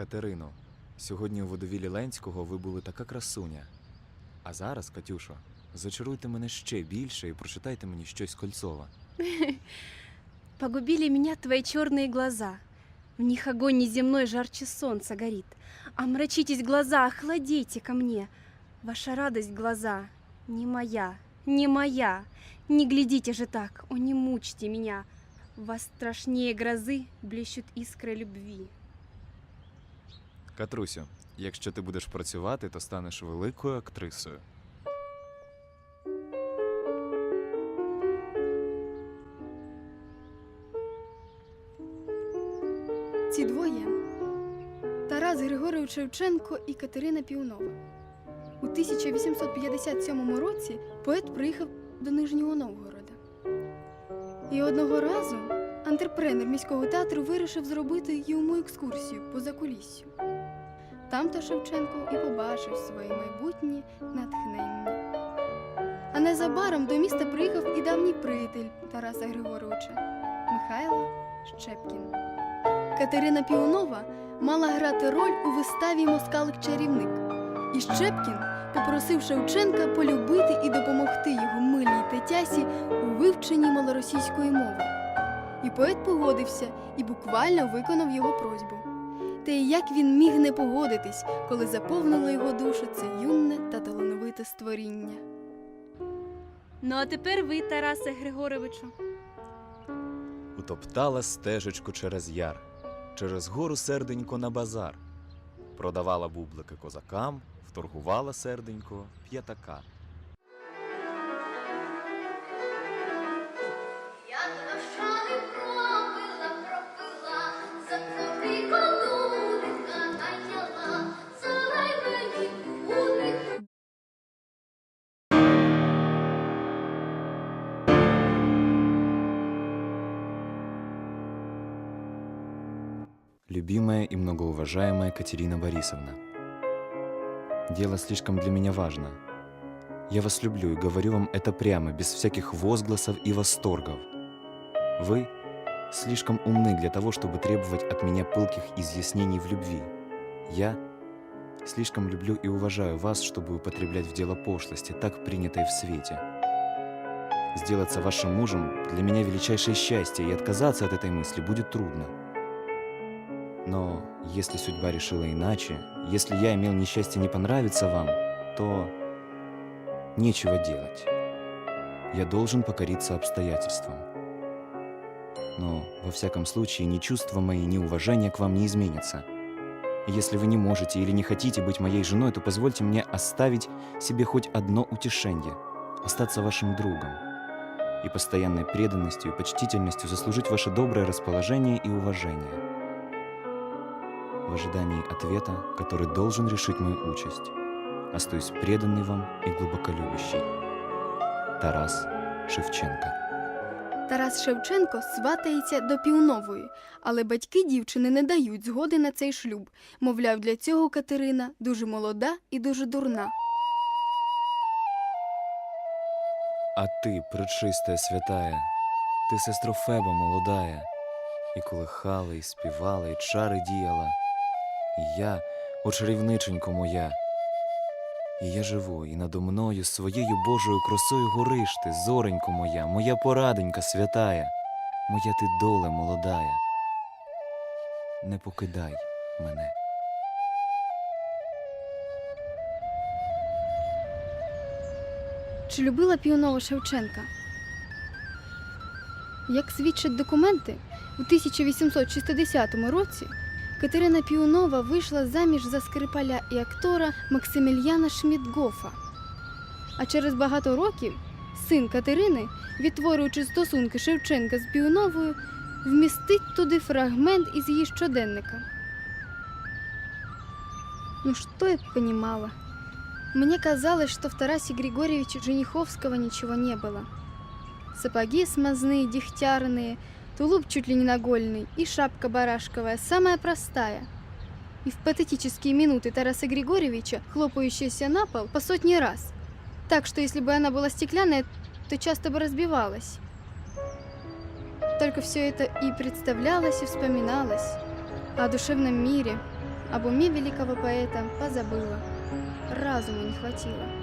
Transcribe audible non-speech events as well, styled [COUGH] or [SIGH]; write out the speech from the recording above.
Катерино, сьогодні у водовілі Ленського ви були така красуня. А зараз, Катюшо, зачаруйте мене ще більше і прочитайте мені щось Кольцова. [LAUGHS] Погубили меня твои черные глаза. В них огонь неземной жарче солнца горит. Омрачитесь глаза, охладейте ко мне. Ваша радость глаза не моя, не моя. Не глядите же так, о, не мучьте меня. Вас страшнее грозы блещут искры любви. Катрусю, якщо ти будеш працювати, то станеш великою актрисою. Ці двоє Тарас Григорович Шевченко і Катерина Піунова. У 1857 році поет приїхав до Нижнього Новгорода. І одного разу антрепренер міського театру вирішив зробити йому екскурсію по закуліссю. Там то Шевченко і побачив своє майбутнє натхнення. А незабаром до міста приїхав і давній приятель Тараса Григоровича Михайло Щепкін. Катерина Піонова мала грати роль у виставі Москалик-чарівник. І Щепкін попросив Шевченка полюбити і допомогти його милій Тетясі у вивченні малоросійської мови. І поет погодився і буквально виконав його просьбу. Та й як він міг не погодитись, коли заповнило його душу це юне та талановите створіння. Ну а тепер ви, Тарасе Григоровичу. Утоптала стежечку через яр, через гору серденько на базар. Продавала бублики козакам, вторгувала серденько п'ятака. Любимая и многоуважаемая Катерина Борисовна, дело слишком для меня важно. Я вас люблю и говорю вам это прямо, без всяких возгласов и восторгов. Вы слишком умны для того, чтобы требовать от меня пылких изъяснений в любви. Я слишком люблю и уважаю вас, чтобы употреблять в дело пошлости, так принятой в свете. Сделаться вашим мужем для меня величайшее счастье, и отказаться от этой мысли будет трудно. Но если судьба решила иначе, если я имел несчастье не понравиться вам, то нечего делать. Я должен покориться обстоятельствам. Но, во всяком случае, ни чувства мои, ни уважение к вам не изменятся. Если вы не можете или не хотите быть моей женой, то позвольте мне оставить себе хоть одно утешение – остаться вашим другом и постоянной преданностью и почтительностью заслужить ваше доброе расположение и уважение в ожидании ответа, который должен решить мою участь. Остаюсь преданный вам и глубоко любящий. Тарас Шевченко. Тарас Шевченко сватається до Піунової, але батьки дівчини не дають згоди на цей шлюб. Мовляв, для цього Катерина дуже молода і дуже дурна. А ти, пречистая святая, ти сестро Феба молодая, і колихала, і співала, і чари діяла. І я, о чарівниченько моя. І я живу, і надо мною своєю Божою красою гориш ти, зоренько моя, моя пораденька святая, моя ти доле молодая. Не покидай мене. Чи любила Піонова Шевченка? Як свідчать документи, у 1860 році Катерина Піонова вийшла заміж за скрипаля і актора Максимільяна Шмідгофа. А через багато років син Катерини, відтворюючи стосунки Шевченка з Піоновою, вмістить туди фрагмент із її щоденника. Ну что я понимала? Мне казалось, что в Тарасе Григорьевиче Жениховского ничего не было. Сапоги смазные, дегтярные, тулуп чуть ли не нагольный и шапка барашковая, самая простая. И в патетические минуты Тараса Григорьевича, хлопающаяся на пол по сотни раз. Так что если бы она была стеклянная, то часто бы разбивалась. Только все это и представлялось, и вспоминалось. О душевном мире, Об уме великого поэта позабыла. Разуму не хватило.